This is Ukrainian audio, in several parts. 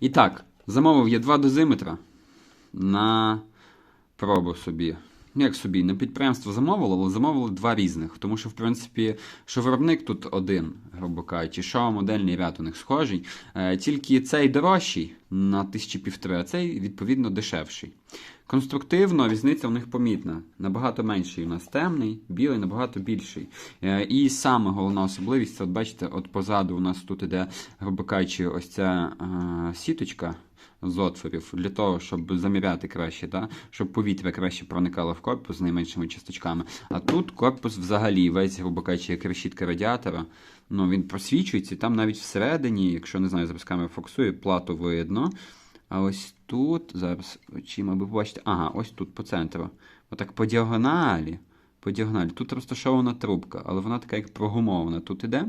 І так, замовив я два дозиметра на пробу собі. Як собі, на підприємство замовило, але замовили два різних. Тому що, в принципі, що виробник тут один, грубо кажучи, що модельний ряд у них схожий. Е, тільки цей дорожчий на тисячі півтори, а цей, відповідно, дешевший. Конструктивно різниця у них помітна. Набагато менший у нас темний, білий набагато більший. Е, І саме головна особливість, це от бачите, от позаду у нас тут іде, грубо кажучи, ось ця е, сіточка з отворів для того, щоб заміряти краще, да? щоб повітря краще проникало в корпус з найменшими часточками. А тут корпус взагалі весь, грубо кажучи, як решітка радіатора. Ну, він просвічується, і там навіть всередині, якщо не знаю, зараз камера фокусує, плату видно. А ось тут, зараз очима ви побачите, ага, ось тут по центру. Отак по діагоналі. По діагоналі. Тут розташована трубка, але вона така як прогумована. Тут іде.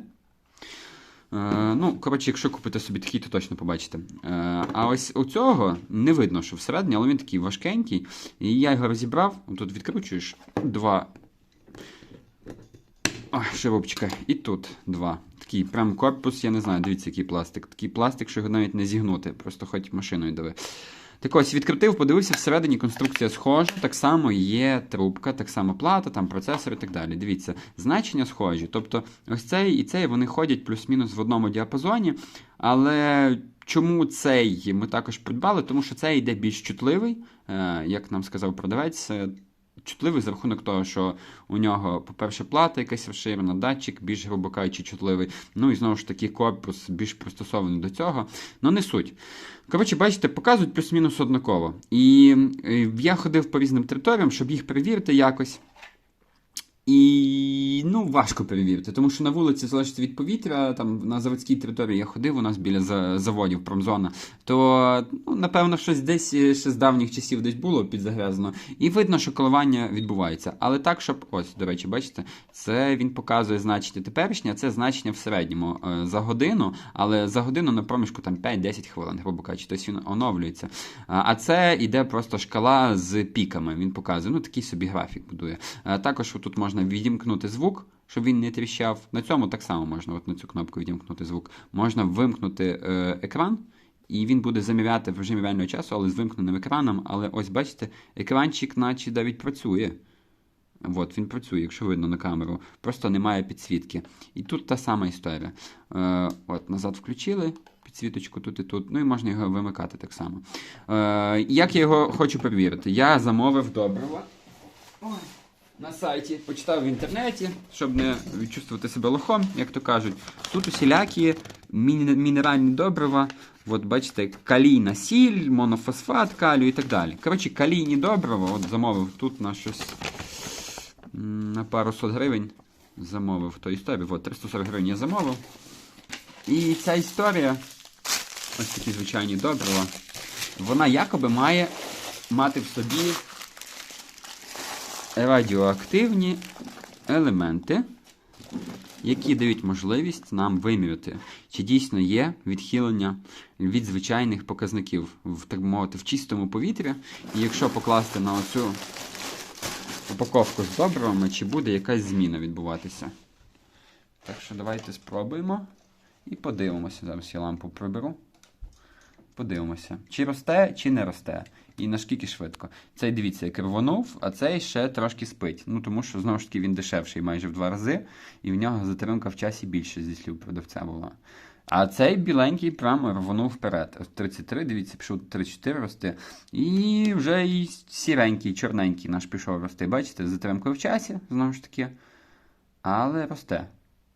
Е, ну, коротше, якщо купити собі такий, то точно побачите. Е, а ось у цього не видно, що всередині, але він такий важкенький. І я його розібрав. Тут відкручуєш два. Ширубчика. І тут два. Такий прям корпус, я не знаю, дивіться, який пластик. Такий пластик, що його навіть не зігнути, просто хоч машиною дави. Так ось відкритив, подивився, всередині конструкція схожа, так само є трубка, так само плата, там процесор і так далі. Дивіться, значення схожі. Тобто, ось цей і цей вони ходять плюс-мінус в одному діапазоні. Але чому цей ми також придбали? Тому що цей йде більш чутливий, е, як нам сказав продавець. Чутливий за рахунок того, що у нього, по-перше, плата якась розширена, датчик більш грубо кажучи, чутливий. Ну і знову ж таки корпус більш пристосований до цього. Ну не суть. Коротше, бачите, показують плюс-мінус однаково. І е, я ходив по різним територіям, щоб їх перевірити якось. І ну, важко перевірити, тому що на вулиці залежить від повітря, там на заводській території я ходив, у нас біля заводів промзона, то ну, напевно щось десь е, ще з давніх часів десь було підзагрязано. І видно, що коливання відбувається. Але так, щоб ось, до речі, бачите, це він показує значення теперішнє, а це значення в середньому е, за годину, але за годину на проміжку там 5-10 хвилин, грубо кажучи, тобто він оновлюється. А це йде просто шкала з піками. Він показує, ну такий собі графік будує. Також тут можна відімкнути звук, щоб він не тріщав. На цьому так само можна, от на цю кнопку відімкнути звук. Можна вимкнути е, екран. І він буде заміряти в режимі реального часу, але з вимкненим екраном. Але ось бачите, екранчик, наче навіть працює. От, він працює, якщо видно на камеру. Просто немає підсвітки. І тут та сама історія. Е, от, назад включили підсвіточку тут і тут. Ну і можна його вимикати так само. Е, як я його хочу перевірити? Я замовив добрива. На сайті, почитав в інтернеті, щоб не відчувствувати себе лохом, як то кажуть. Тут усілякі мінеральні добрива. От бачите, калійна сіль, монофосфат, калію і так далі. Коротше, калійні добрива, от замовив тут на щось на пару сот гривень. Замовив то історію. От 340 гривень я замовив. І ця історія, ось такі звичайні добрива, вона якоби має мати в собі радіоактивні елементи, які дають можливість нам виміряти, чи дійсно є відхилення від звичайних показників, так мовити, в чистому повітрі. І якщо покласти на оцю упаковку з добривами, чи буде якась зміна відбуватися. Так що давайте спробуємо і подивимося. Зараз я лампу приберу. Подивимося, чи росте, чи не росте. І наскільки швидко. Цей дивіться, як рвонув, а цей ще трошки спить. Ну тому що знову ж таки він дешевший майже в два рази, і в нього затримка в часі більше зі слів продавця була. А цей біленький прямо рвонув вперед. 33, дивіться, пішов 34 рости. І вже і сіренький, чорненький наш пішов рости. Бачите, з затримкою в часі, знову ж таки. Але росте,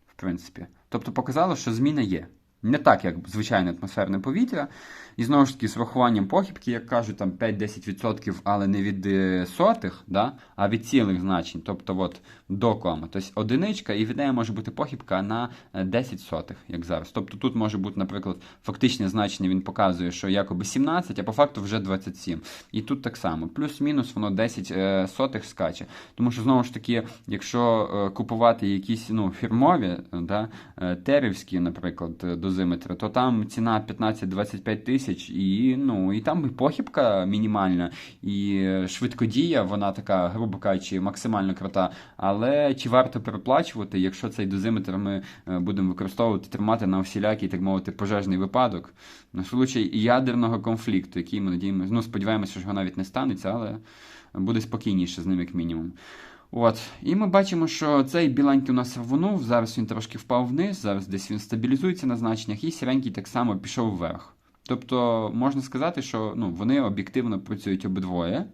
в принципі. Тобто показало, що зміна є. Не так, як звичайне атмосферне повітря. І знову ж таки, з врахуванням похибки, як кажуть, там 5-10%, але не від е, сотих, да, а від цілих значень. Тобто от, до кома. Тобто одиничка, і від неї може бути похибка на е, 10 сотих, як зараз. Тобто тут може бути, наприклад, фактичне значення він показує, що якоби 17, а по факту вже 27. І тут так само. Плюс-мінус воно 10 е, сотих скаче. Тому що, знову ж таки, якщо е, купувати якісь ну, фірмові, е, да, е, терівські, наприклад, е, дозиметри, то там ціна 15-25 тисяч, і, ну, і там і похибка мінімальна, і швидкодія, вона така, грубо кажучи, максимально крута. Але чи варто переплачувати, якщо цей дозиметр ми е, будемо використовувати, тримати на всілякий, так мовити, пожежний випадок, на случай ядерного конфлікту, який ми надіємося, ну, сподіваємося, що його навіть не станеться, але буде спокійніше з ним, як мінімум. От, і ми бачимо, що цей біленький у нас рвонув, зараз він трошки впав вниз, зараз десь він стабілізується на значеннях, і сіренький так само пішов вверх. Тобто можна сказати, що ну, вони об'єктивно працюють обидвоє.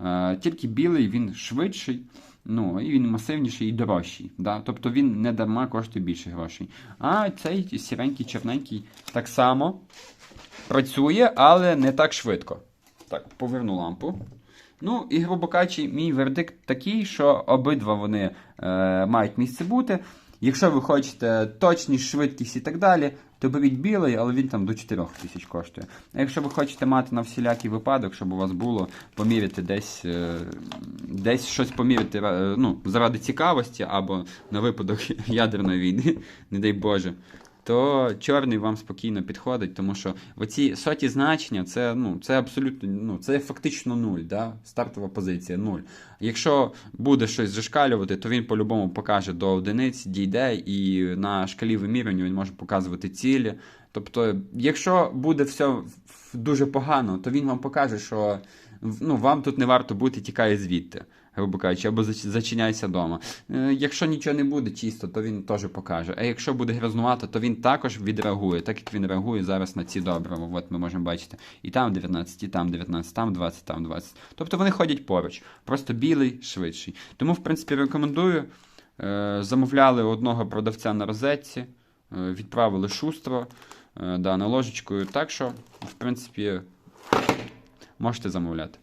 Е, тільки білий він швидший, ну, і він масивніший і дорожчий. Да? Тобто він не дарма коштує більше грошей. А цей сіренький, чорненький так само працює, але не так швидко. Так, поверну лампу. Ну, і, грубо кажучи, мій вердикт такий, що обидва вони е, мають місце бути. Якщо ви хочете точність, швидкість і так далі, то беріть білий, але він там до 4 тисяч коштує. А якщо ви хочете мати на всілякий випадок, щоб у вас було поміряти десь е, десь щось поміряти е, ну, заради цікавості або на випадок ядерної війни, не дай Боже, то чорний вам спокійно підходить, тому що оці соті значення це, ну, це абсолютно ну, це фактично нуль, да? стартова позиція нуль. Якщо буде щось зашкалювати, то він по-любому покаже до одиниць, дійде, і на шкалі вимірювання він може показувати цілі. Тобто, якщо буде все дуже погано, то він вам покаже, що ну, вам тут не варто бути, тікає звідти грубо кажучи, або зачиняйся вдома. Е, Якщо нічого не буде чисто, то він теж покаже. А якщо буде грязнувато, то він також відреагує, так як він реагує зараз на ці добрива. От ми можемо бачити. І там 19, і там 19, там 20, там 20. Тобто вони ходять поруч. Просто білий, швидший. Тому, в принципі, рекомендую. Е, Замовляли одного продавця на розетці, е, відправили шустро да, на ложечкою. Так що, в принципі, можете замовляти.